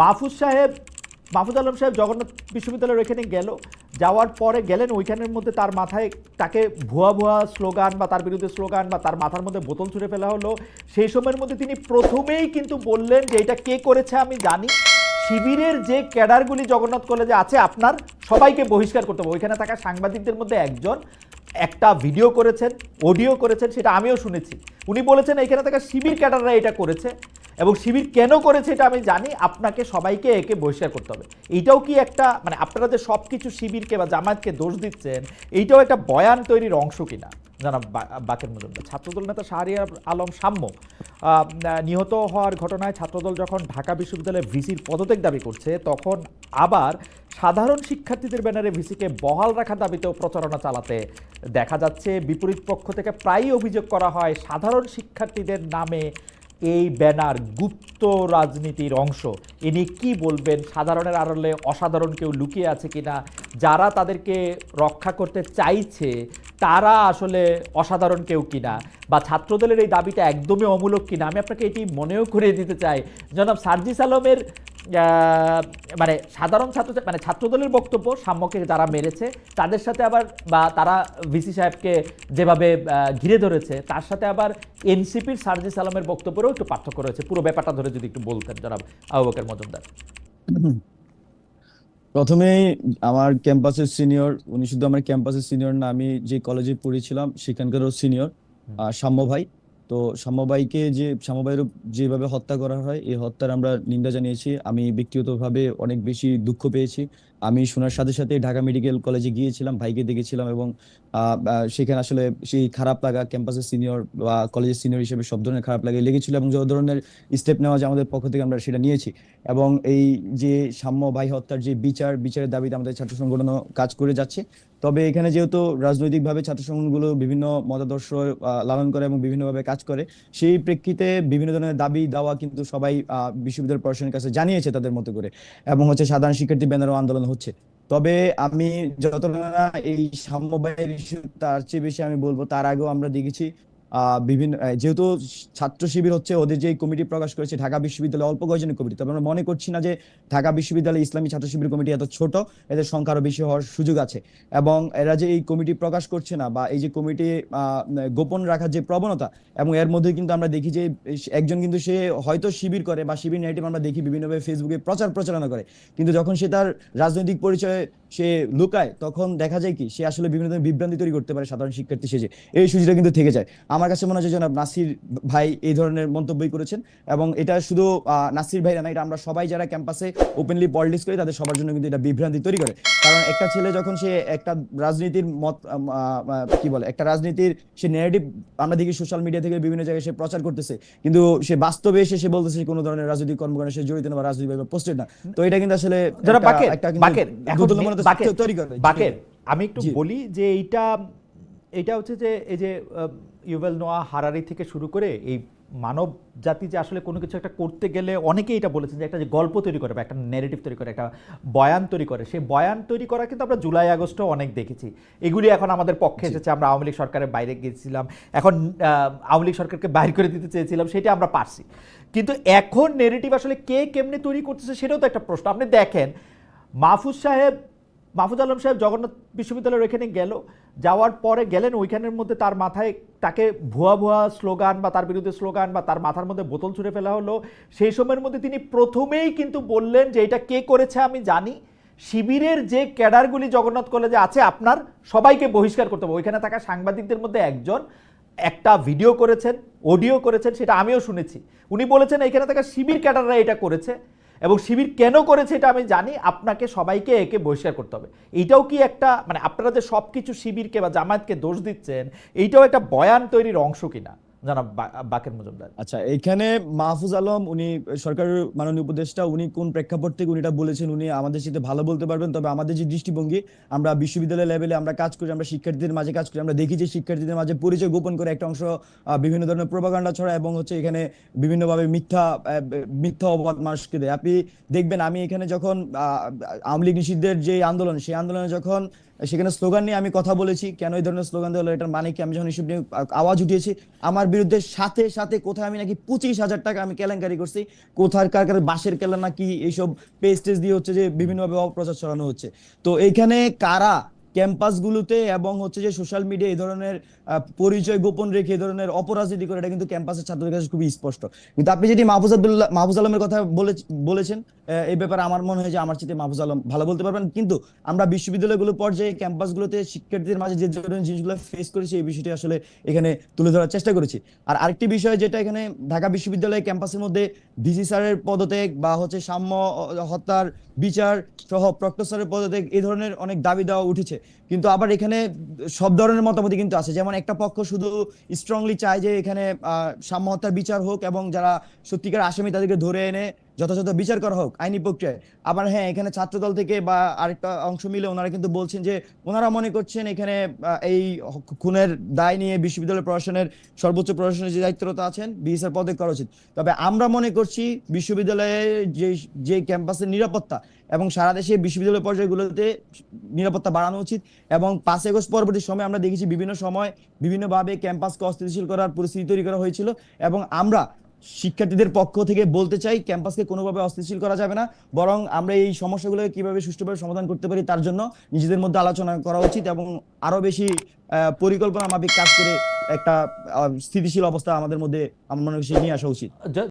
মাহফুজ সাহেব, মাহফুজ আলম সাহেব জগন্নাথ বিশ্ববিদ্যালয়ের ওইখানে গেল। যাওয়ার পরে গেলেন ওইখানের মধ্যে তার মাথায় তাকে ভুয়া ভুয়া স্লোগান বা তার বিরুদ্ধে স্লোগান বা তার মাথার মধ্যে বোতল ছুঁড়ে ফেলা হলো। সেই সময়ের মধ্যে তিনি প্রথমেই কিন্তু বললেন যে, এটা কে করেছে আমি জানি। শিবিরের যে ক্যাডারগুলি জগন্নাথ কলেজে আছে, আপনার সবাইকে বহিষ্কার করতে হবে। ওইখানে থাকা সাংবাদিকদের মধ্যে একজন একটা ভিডিও করেছেন, অডিও করেছেন, সেটা আমিও শুনেছি। উনি বলেছেন এখানে থাকা শিবির ক্যাডাররা এটা করেছে। এবং শিবির কেন করেছে এটা আমি জানি, আপনাকে সবাইকে একে বহিষ্কার করতে হবে। এইটাও কি একটা মানে আপনারা যে সব কিছু শিবিরকে বা জামায়াতকে দোষ দিচ্ছেন, এইটাও একটা বয়ান তৈরির অংশ কিনা? জানাব বা- বাকের মজুমদার। ছাত্রদল নেতা শাহরিয়ার আলম সাম্য নিহত হওয়ার ঘটনায় ছাত্রদল যখন ঢাকা বিশ্ববিদ্যালয়ে ভিসির পদত্যাগ দাবি করছে, তখন আবার সাধারণ শিক্ষার্থীদের ব্যানারে ভিসিকে বহাল রাখার দাবিতেও প্রচারণা চালাতে দেখা যাচ্ছে। বিপরীত পক্ষ থেকে প্রায়ই অভিযোগ করা হয়, সাধারণ শিক্ষার্থীদের নামে এই ব্যানার গুপ্ত রাজনীতির অংশ। ইনি কি বলবেন? সাধারণের আড়লে অসাধারণ কেউ লুকিয়ে আছে কিনা? যারা তাদেরকে রক্ষা করতে চাইছে, তারা আসলে অসাধারণ কেউ কিনা? বা ছাত্রদলের এই দাবিটা একদমই অমূলক কিনা? আমি আপনাকে এটি মনেও করিয়ে দিতে চাই। জনাব সার্জিস আলমের মানে সাধারণ ছাত্র মানে ছাত্রদলের বক্তব্য সাম্যকে যারা মেরেছে তাদের সাথে আবার বা তারা ভিসি সাহেবকে যেভাবে ঘিরে ধরেছে তার সাথে আবার এনসিপির সার্জিস আলমের বক্তব্যেরও একটু পার্থক্য রয়েছে। পুরো ব্যাপারটা ধরে যদি একটু বলতেন জনাব আবু বকর মজুমদার। প্রথমেই আমার ক্যাম্পাসের সিনিয়র উনি শুধু আমার ক্যাম্পাসের সিনিয়র না আমি যে কলেজে পড়েছিলাম সেখানকারও সিনিয়র সাম্য ভাই। তো সমবায়কে যে, সমবায়ের যেভাবে হত্যা করা হয়, এই হত্যার আমরা নিন্দা জানিয়েছি। আমি ব্যক্তিগতভাবে অনেক বেশি দুঃখ পেয়েছি। আমি শোনার সাথে সাথে ঢাকা মেডিকেল কলেজে গিয়েছিলাম, ভাইকে দেখেছিলাম এবং সেখানে আসলে সেই খারাপ লাগা ক্যাম্পাসের সিনিয়র বা কলেজের সিনিয়র হিসেবে সব ধরনের খারাপ লাগে লেগেছিল এবং যত ধরনের স্টেপ নেওয়া যায় আমাদের পক্ষ থেকে আমরা সেটা নিয়েছি। এবং এই যে সাম্য ভাই হত্যার যে বিচার, বিচারের দাবিতে আমাদের ছাত্র সংগঠনও কাজ করে যাচ্ছে। তবে এখানে যেহেতু রাজনৈতিকভাবে ছাত্র সংগঠনগুলো বিভিন্ন মতাদর্শ লালন করে এবং বিভিন্নভাবে কাজ করে, সেই প্রেক্ষিতে বিভিন্ন ধরনের দাবি দাওয়া কিন্তু সবাই বিশ্ববিদ্যালয় প্রশাসনের কাছে জানিয়েছে তাদের মতো করে। এবং হচ্ছে সাধারণ শিক্ষার্থী ব্যানারও আন্দোলন হচ্ছে। তবে আমি যতটা এই সাম্যবায়ের ইস্যু তার চেয়ে বেশি আমি বলব। তার আগেও আমরা দেখেছি বিভিন্ন যেহেতু ছাত্র শিবির হচ্ছে ওদের যে কমিটি প্রকাশ করেছে, ঢাকা বিশ্ববিদ্যালয় অল্প কয়েকজনের কমিটি, তবে আমরা মনে করছি না যে ঢাকা বিশ্ববিদ্যালয় ইসলামী ছাত্র শিবির কমিটি এত ছোট, এদের সংখ্যা আরও বেশি হওয়ার সুযোগ আছে। এবং এরা যে এই কমিটি প্রকাশ করছে না বা এই যে কমিটি গোপন রাখার যে প্রবণতা, এবং এর মধ্যে কিন্তু আমরা দেখি যে একজন কিন্তু সে হয়তো শিবির করে বা শিবির নেগেটিভ আমরা দেখি বিভিন্নভাবে ফেসবুকে প্রচার প্রচারণা করে। কিন্তু যখন সে তার রাজনৈতিক পরিচয়ে সে লুকায়, তখন দেখা যায় কি, সে আসলে বিভিন্ন ধরনের বিভ্রান্তি তৈরি করতে পারে সাধারণ শিক্ষার্থী সেজে এই সুযোগটা কিন্তু থেকে যায়। আমার কাছে মনে হচ্ছে জনাব নাসির ভাই এই ধরনের মন্তব্যই করেছেন এবং এটা শুধু নাসির ভাই না এটা আমরা সবাই যারা ক্যাম্পাসে ওপেনলি পলিটিক্স করি তাদের সবার জন্য কিন্তু এটা বিভ্রান্তি তৈরি করে। কারণ একটা ছেলে যখন সে একটা রাজনীতির মত কি বলে একটা রাজনীতির সে নেগেটিভ আমরা দেখি সোশ্যাল মিডিয়া থেকে বিভিন্ন জায়গায় সে প্রচার করতেছে কিন্তু সে বাস্তবে এসে সে বলতেছে কোনো ধরনের রাজনৈতিক কর্মকাণ্ডে সে জড়িত না বা রাজনৈতিক পোস্টেড না। তো এটা কিন্তু আসলে তৈরি করে। বাকের আমি একটু বলি যে এইটা এইটা হচ্ছে যে এই যে ইউভেল নোয়া হারারি থেকে শুরু করে এই মানব জাতি যে আসলে কোনো কিছু একটা করতে গেলে অনেকেই এটা বলেছেন যে একটা যে গল্প তৈরি করে বা একটা নেরেটিভ তৈরি করে একটা বয়ান তৈরি করে। সেই বয়ান তৈরি করা কিন্তু আমরা জুলাই আগস্টও অনেক দেখেছি। এগুলি এখন আমাদের পক্ষে এসেছে। আমরা আওয়ামী লীগ সরকারের বাইরে গিয়েছিলাম। এখন আওয়ামী লীগ সরকারকে বাইর করে দিতে চেয়েছিলাম সেটা আমরা পারছি। কিন্তু এখন নেরেটিভ আসলে কে কেমনে তৈরি করতেছে সেটাও তো একটা প্রশ্ন। আপনি দেখেন মাহফুজ সাহেব মাহফুজ আলম সাহেব জগন্নাথ বিশ্ববিদ্যালয়ের ওইখানে গেল, যাওয়ার পরে গেলেন ওইখানের মধ্যে তার মাথায় তাকে ভুয়া ভুয়া স্লোগান বা তার বিরুদ্ধে স্লোগান বা তার মাথার মধ্যে বোতল ছুঁড়ে ফেলা হলো। সেই সময়ের মধ্যে তিনি প্রথমেই কিন্তু বললেন যে এটা কে করেছে আমি জানি। শিবিরের যে ক্যাডারগুলি জগন্নাথ কলেজে আছে, আপনার সবাইকে বহিষ্কার করতে হবে। ওইখানে থাকা সাংবাদিকদের মধ্যে একজন একটা ভিডিও করেছেন, অডিও করেছেন, সেটা আমিও শুনেছি। উনি বলেছেন, এখানে থাকা শিবির ক্যাডাররা এটা করেছে। এবং শিবির কেন করেছে এটা আমি জানি, আপনাকে সবাইকে একে বহিষ্কার করতে হবে। এইটাও কি একটা মানে আপনারা যে সব কিছু শিবিরকে বা জামায়াতকে দোষ দিচ্ছেন, এইটাও একটা বয়ান তৈরির অংশ কিনা? জানাব বাকের মজুমদার। আচ্ছা এখানে মাহফুজ আলম, উনি সরকারের মাননীয় উপদেষ্টা, উনি কোন প্রেক্ষাপট থেকে উনি এটা বলেছেন উনি আমাদের সাথে ভালো বলতে পারবেন। তবে আমাদের যে দৃষ্টিভঙ্গি, আমরা বিশ্ববিদ্যালয় লেভেলে আমরা কাজ করি, আমরা শিক্ষার্থীদের মাঝে কাজ করি, আমরা দেখি যে শিক্ষার্থীদের মাঝে পরিচয় গোপন করে একটা অংশ বিভিন্ন ধরনের প্রোপাগান্ডা ছড়া এবং হচ্ছে এখানে বিভিন্নভাবে মিথ্যা মিথ্যা অপবাদ মানুষকে দেয়। আপনি দেখবেন, আমি এখানে যখন আওয়ামী লীগ নিষিদ্ধের যে আন্দোলন, সেই আন্দোলনে যখন সেখানে স্লোগান নিয়ে আমি কথা বলেছি, কেন এই ধরনের স্লোগান দেওয়া এটার মানে কি? আমি যখন ইস্যু নিয়ে আওয়াজ উঠিয়েছি, আমার বিরুদ্ধে সাথে সাথে কোথায় আমি নাকি পঁচিশ হাজার টাকা আমি কেলেঙ্কারি করছি কোথায় কার কার বাঁশের কেলা নাকি এইসব পেজ টেজ দিয়ে হচ্ছে যে বিভিন্নভাবে অপপ্রচার ছড়ানো হচ্ছে। তো এইখানে কারা ক্যাম্পাসগুলোতে এবং হচ্ছে যে সোশ্যাল মিডিয়া এই ধরনের পরিচয় গোপন রেখে এই ধরনের অপরাজনীতি করে, এটা কিন্তু ক্যাম্পাসের ছাত্রদের কাছে খুবই স্পষ্ট। কিন্তু আপনি যদি মাহফুজ আব্দুল্লাহ, মাহফুজ আলমের কথা বলে বলেছেন এই ব্যাপারে আমার মনে হয় যে আমার চেয়ে মাহফুজ আলম ভালো বলতে পারবেন। কিন্তু আমরা বিশ্ববিদ্যালয়গুলো পর্যায়ে ক্যাম্পাসগুলোতে শিক্ষার্থীদের মাঝে যে ধরনের জিনিসগুলো ফেস করেছি, এই বিষয়টি আসলে এখানে তুলে ধরার চেষ্টা করেছি। আর আরেকটি বিষয় যেটা এখানে ঢাকা বিশ্ববিদ্যালয় ক্যাম্পাসের মধ্যে ডিসি স্যারের পদত্যাগ বা হচ্ছে সাম্য, হত্যার বিচার সহ প্রক্টর স্যারের পদত্যাগ, এই ধরনের অনেক দাবি দেওয়া উঠেছে। কিন্তু আবার এখানে সব ধরনের মতামতই কিন্তু আছে। যেমন একটা পক্ষ শুধু স্ট্রংলি চায় যে এখানে আহ, সাম্য হত্যার বিচার হোক এবং যারা সত্যিকার আসামি তাদেরকে ধরে এনে যথাযথ বিচার করা হোক আইনি প্রক্রিয়ায়। আবার হ্যাঁ এখানে ছাত্রদল থেকে বা আরেকটা অংশ মিলে ওনারা কিন্তু বলছেন যে ওনারা মনে করছেন এখানে এই খুনের দায় নিয়ে বিশ্ববিদ্যালয় প্রশাসনের সর্বোচ্চ প্রশাসনের যে দায়িত্বরত আছেন বিএসআর পদে করা উচিত। তবে আমরা মনে করছি বিশ্ববিদ্যালয়ের যে যে ক্যাম্পাসের নিরাপত্তা এবং সারা দেশে বিশ্ববিদ্যালয় পর্যায়গুলোতে নিরাপত্তা বাড়ানো উচিত এবং পাঁচ আগস্ট পরবর্তী সময় আমরা দেখেছি বিভিন্ন সময় বিভিন্নভাবে ক্যাম্পাসকে অস্থিতিশীল করার পরিস্থিতি তৈরি করা হয়েছিল এবং আমরা শিক্ষার্থীদের পক্ষ থেকে বলতে চাই, ক্যাম্পাসকে কোনোভাবে অস্থিতিশীল করা যাবে না, বরং আমরা এই সমস্যাগুলোকে কীভাবে সুষ্ঠুভাবে সমাধান করতে পারি তার জন্য নিজেদের মধ্যে আলোচনা করা উচিত এবং আরও বেশি পরিকল্পনা মাফিক কাজ করে একটা স্থিতিশীল অবস্থা আমাদের মধ্যে, আমার মনে নিয়ে আসা উচিত।